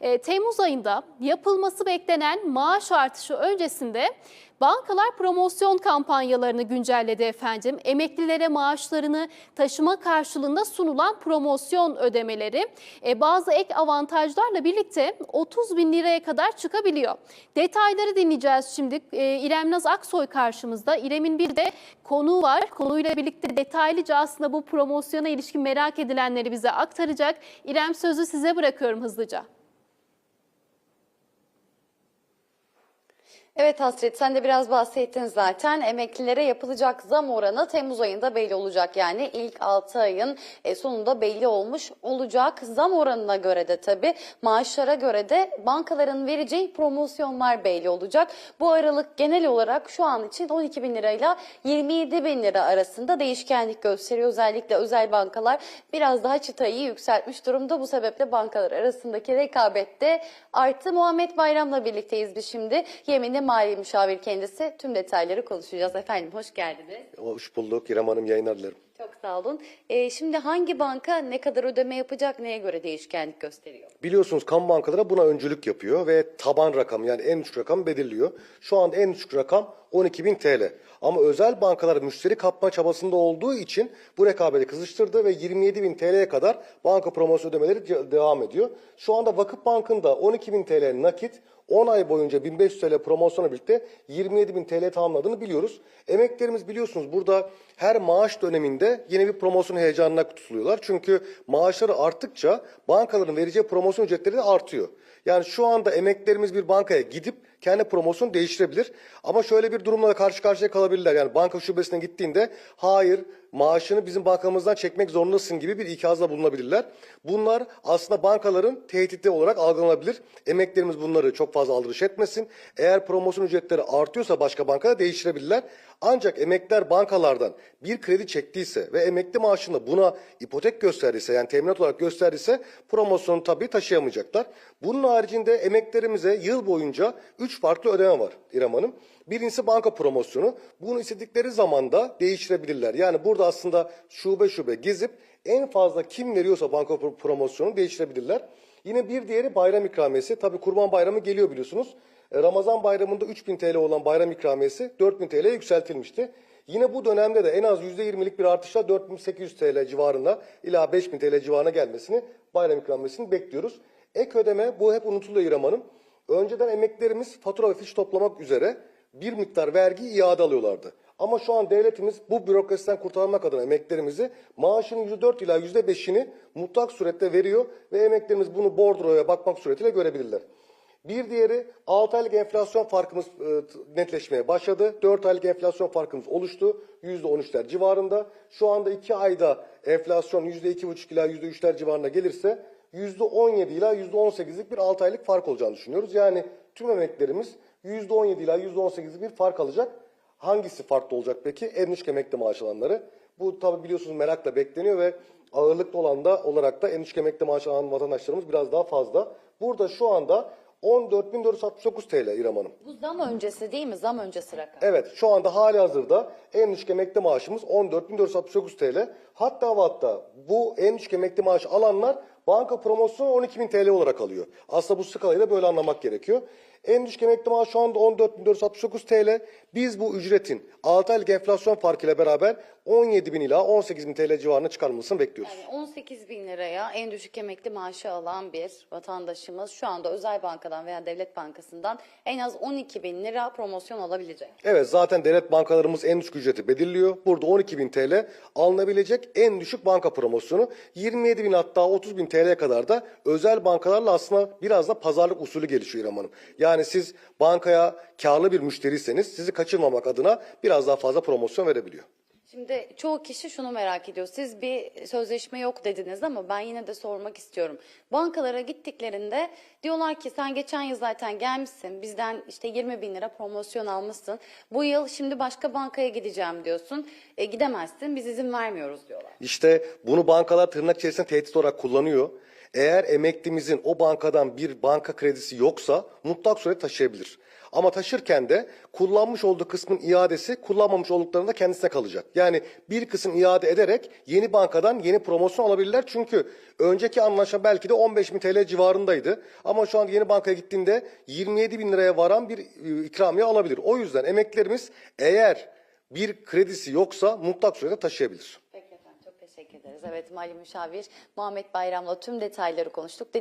E, Temmuz ayında yapılması beklenen maaş artışı öncesinde bankalar promosyon kampanyalarını güncelledi efendim. Emeklilere maaşlarını taşıma karşılığında sunulan promosyon ödemeleri e, bazı ek avantajlarla birlikte 30 bin liraya kadar çıkabiliyor. Detayları dinleyeceğiz şimdi. E, İrem Naz Aksoy karşımızda. İrem'in bir de konuğu var. Konuyla birlikte detaylıca aslında bu promosyona ilişkin merak edilenleri bize aktaracak. İrem sözü size bırakıyorum hızlıca. Evet Hasret sen de biraz bahsettin zaten. Emeklilere yapılacak zam oranı Temmuz ayında belli olacak. Yani ilk 6 ayın e, sonunda belli olmuş olacak. Zam oranına göre de tabii maaşlara göre de bankaların vereceği promosyonlar belli olacak. Bu aralık genel olarak şu an için 12 bin lirayla 27 bin lira arasında değişkenlik gösteriyor. Özellikle özel bankalar biraz daha çıtayı yükseltmiş durumda. Bu sebeple bankalar arasındaki rekabette arttı. Muhammed Bayram'la birlikteyiz biz şimdi. Yeminli Mali Müşavir kendisi. Tüm detayları konuşacağız. Efendim hoş geldiniz. Hoş bulduk. İrem Hanım yayınlar dilerim. Çok sağ olun. Ee, şimdi hangi banka ne kadar ödeme yapacak, neye göre değişkenlik gösteriyor? Biliyorsunuz kamu bankaları buna öncülük yapıyor ve taban rakam yani en düşük rakam belirliyor. Şu anda en düşük rakam 12.000 TL. Ama özel bankalar müşteri kapma çabasında olduğu için bu rekabeti kızıştırdı ve 27.000 TL'ye kadar banka promosyon ödemeleri devam ediyor. Şu anda Vakıf Bank'ın da 12.000 TL nakit 10 ay boyunca 1500 TL promosyonla birlikte 27.000 TL tamamladığını biliyoruz. Emeklerimiz biliyorsunuz burada her maaş döneminde yeni bir promosyon heyecanına tutuluyorlar. Çünkü maaşları arttıkça bankaların vereceği promosyon ücretleri de artıyor. Yani şu anda emeklerimiz bir bankaya gidip kendi promosyon değiştirebilir. Ama şöyle bir durumla karşı karşıya kalabilirler. Yani banka şubesine gittiğinde hayır maaşını bizim bankamızdan çekmek zorundasın gibi bir ikazla bulunabilirler. Bunlar aslında bankaların tehdidi olarak algılanabilir. Emeklerimiz bunları çok fazla aldırış etmesin. Eğer promosyon ücretleri artıyorsa başka bankada değiştirebilirler. Ancak emekler bankalardan bir kredi çektiyse ve emekli maaşında buna ipotek gösterdiyse yani teminat olarak gösterdiyse promosyonu tabii taşıyamayacaklar. Bunun haricinde emeklerimize yıl boyunca 3 farklı ödeme var İrem Hanım. Birincisi banka promosyonu. Bunu istedikleri zaman da değiştirebilirler. Yani burada aslında şube şube gezip en fazla kim veriyorsa banka pro- promosyonu değiştirebilirler. Yine bir diğeri bayram ikramiyesi. Tabii kurban bayramı geliyor biliyorsunuz. E, Ramazan bayramında 3000 TL olan bayram ikramiyesi 4000 TL'ye yükseltilmişti. Yine bu dönemde de en az %20'lik bir artışla 4800 TL civarında ila 5000 TL civarına gelmesini bayram ikramiyesini bekliyoruz. Ek ödeme bu hep unutuluyor İrem Hanım. Önceden emeklerimiz fatura ve fiş toplamak üzere bir miktar vergi iade alıyorlardı. Ama şu an devletimiz bu bürokrasiden kurtarmak adına emeklerimizi maaşının %4 ila %5'ini mutlak surette veriyor ve emeklerimiz bunu bordroya bakmak suretiyle görebilirler. Bir diğeri 6 aylık enflasyon farkımız e, netleşmeye başladı. 4 aylık enflasyon farkımız oluştu. %13'ler civarında. Şu anda 2 ayda enflasyon %2,5 ila %3'ler civarına gelirse %17 ila %18'lik bir 6 aylık fark olacağını düşünüyoruz. Yani tüm emeklerimiz %17 ila %18'lik bir fark alacak. Hangisi farklı olacak peki? En düşük emekli maaş alanları. Bu tabi biliyorsunuz merakla bekleniyor ve ağırlıklı olan da olarak da en düşük emekli maaş alan vatandaşlarımız biraz daha fazla. Burada şu anda 14.469 TL İrem Hanım. Bu zam öncesi değil mi? Zam öncesi rakam. Evet şu anda hali hazırda en düşük emekli maaşımız 14.469 TL. Hatta ve hatta bu en düşük emekli maaş alanlar banka promosyonu 12.000 TL olarak alıyor. Aslında bu skalayı da böyle anlamak gerekiyor. En düşük emekli maaş şu anda 14.469 TL. Biz bu ücretin 6 aylık enflasyon farkıyla beraber 17.000 ila 18.000 TL civarına çıkarılmasını bekliyoruz. Yani 18 bin liraya en düşük emekli maaşı alan bir vatandaşımız şu anda özel bankadan veya devlet bankasından en az 12 bin lira promosyon alabilecek. Evet zaten devlet bankalarımız en düşük ücreti belirliyor. Burada 12.000 TL alınabilecek en düşük banka promosyonu. 27.000 hatta 30.000 TL'ye kadar da özel bankalarla aslında biraz da pazarlık usulü gelişiyor İrem Hanım. Yani siz bankaya karlı bir müşteriyseniz sizi kaçırmamak adına biraz daha fazla promosyon verebiliyor. Şimdi çoğu kişi şunu merak ediyor. Siz bir sözleşme yok dediniz ama ben yine de sormak istiyorum. Bankalara gittiklerinde diyorlar ki sen geçen yıl zaten gelmişsin. Bizden işte 20 bin lira promosyon almışsın. Bu yıl şimdi başka bankaya gideceğim diyorsun. E, gidemezsin biz izin vermiyoruz diyorlar. İşte bunu bankalar tırnak içerisinde tehdit olarak kullanıyor. Eğer emeklimizin o bankadan bir banka kredisi yoksa mutlak surette taşıyabilir. Ama taşırken de kullanmış olduğu kısmın iadesi kullanmamış olduklarında kendisine kalacak. Yani bir kısım iade ederek yeni bankadan yeni promosyon alabilirler. Çünkü önceki anlaşma belki de 15 bin TL civarındaydı. Ama şu an yeni bankaya gittiğinde 27 bin liraya varan bir e, ikramiye alabilir. O yüzden emeklilerimiz eğer bir kredisi yoksa mutlak surette taşıyabilir. Teşekkür ederiz. Evet Mali Müşavir Muhammed Bayram'la tüm detayları konuştuk.